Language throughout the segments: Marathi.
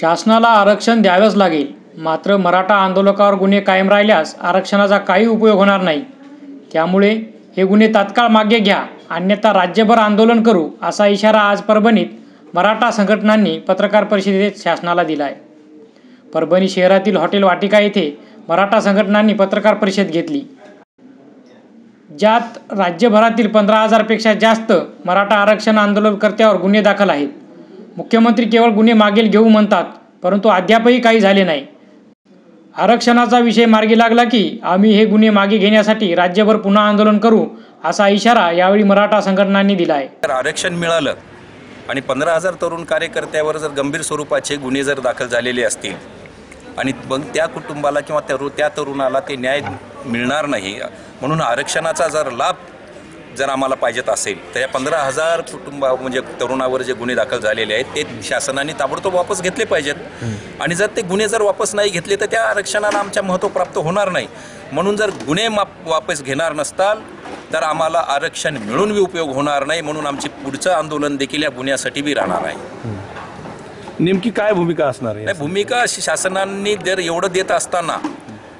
शासनाला आरक्षण द्यावेच लागेल. मात्र मराठा आंदोलकावर गुन्हे कायम राहिल्यास आरक्षणाचा काही उपयोग होणार नाही. त्यामुळे हे गुन्हे तात्काळ मागे घ्या. अन्यथा राज्यभर आंदोलन करू असा इशारा आज परभणीत मराठा संघटनांनी पत्रकार परिषदेत शासनाला दिला आहे परभणी शहरातील हॉटेल वाटिका येथे मराठा संघटनांनी पत्रकार परिषद घेतली. ज्यात राज्यभरातील पंधरा हजारपेक्षा जास्त मराठा आरक्षण आंदोलनकर्त्यावर गुन्हे दाखल आहेत. मुख्यमंत्री केवळ गुन्हे मागेल घेऊ म्हणतात परंतु अद्यापही काही झाले नाही. आरक्षणाचा विषय मार्गी लागला की आम्ही हे गुन्हे मागे घेण्यासाठी राज्यभर पुन्हा आंदोलन करू असा इशारा यावेळी मराठा संघटनांनी दिला आहे तर आरक्षण मिळालं आणि पंधरा हजार तरुण कार्यकर्त्यावर जर गंभीर स्वरूपाचे गुन्हे जर दाखल झालेले असतील आणि मग त्या कुटुंबाला किंवा त्या तरुणाला ते न्याय मिळणार नाही म्हणून आरक्षणाचा जर लाभ जर आम्हाला पाहिजेत असेल तर या पंधरा हजार कुटुंबा म्हणजे तरुणावर जे गुन्हे दाखल झालेले आहेत ते शासनाने ताबडतोब वापस घेतले पाहिजेत. आणि जर ते गुन्हे जर वापस नाही घेतले तर त्या आरक्षणाला आमच्या महत्त्व प्राप्त होणार नाही. म्हणून जर गुन्हे माप वापस घेणार नसताल तर आम्हाला आरक्षण मिळून बी उपयोग होणार नाही म्हणून आमची पुढचं आंदोलन देखील या गुन्ह्यासाठी बी राहणार आहे. नेमकी काय भूमिका असणार आहे? भूमिका शासनाने जर एवढं देत असताना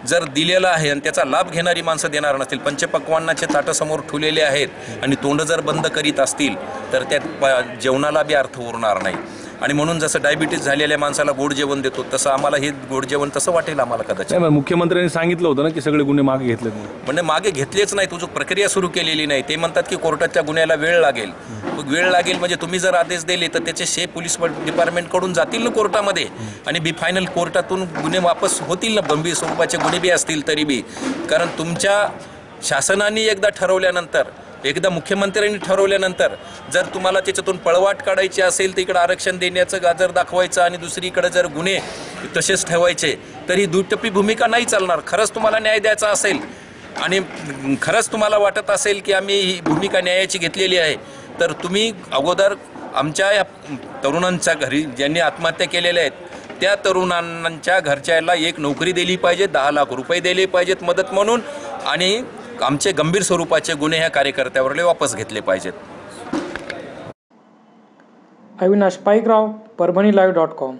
जर दिलेलं आहे आणि त्याचा लाभ घेणारी माणसं देणार नसतील पंचपक्वांनाचे ताटं समोर ठेवलेले आहेत आणि तोंड जर बंद करीत असतील तर त्यात प- जेवणाला बी अर्थ उरणार नाही. आणि म्हणून जसं डायबिटीज झालेल्या माणसाला गोड जेवण देतो तसं आम्हाला हे गोड जेवण तसं वाटेल आम्हाला कदाचित. नाही, मुख्यमंत्र्यांनी सांगितलं होतं ना की सगळे गुन्हे मागे म्हणून. म्हणजे मागे घेतलेच नाही तुझं प्रक्रिया सुरू केलेली नाही. ते म्हणतात की कोर्टाच्या गुन्ह्याला वेळ लागेल. मग वेळ लागेल म्हणजे तुम्ही जर आदेश दिले तर त्याचे शे पोलीस डिपार्टमेंटकडून जातील ना कोर्टामध्ये? आणि बी फायनल कोर्टातून गुन्हे वापस होतील ना? गंभीर स्वरूपाचे गुन्हे बी असतील तरी बी. कारण तुमच्या शासनाने एकदा ठरवल्यानंतर एकदा मुख्यमंत्र्यांनी ठरवल्यानंतर जर तुम्हाला त्याच्यातून पळवाट काढायची असेल तर इकडं आरक्षण देण्याचं गाजर दाखवायचं आणि दुसरीकडे जर गुन्हे तसेच ठेवायचे तर ही दुटप्पी भूमिका नाही चालणार. खरंच तुम्हाला न्याय द्यायचा असेल आणि खरंच तुम्हाला वाटत असेल की आम्ही ही भूमिका न्यायाची घेतलेली आहे तर तुम्ही अगोदर आमच्या या तरुणांच्या घरी ज्यांनी आत्महत्या केलेल्या आहेत त्या तरुणांच्या घरच्याला एक नोकरी दिली पाहिजे दहा लाख रुपये दिले पाहिजेत मदत म्हणून आणि आमचे गंभीर स्वरूपाचे गुन्हे ह्या कार्यकर्त्यावरले वापस घेतले पाहिजेत. Avinash Paikrao Parbhani live dot com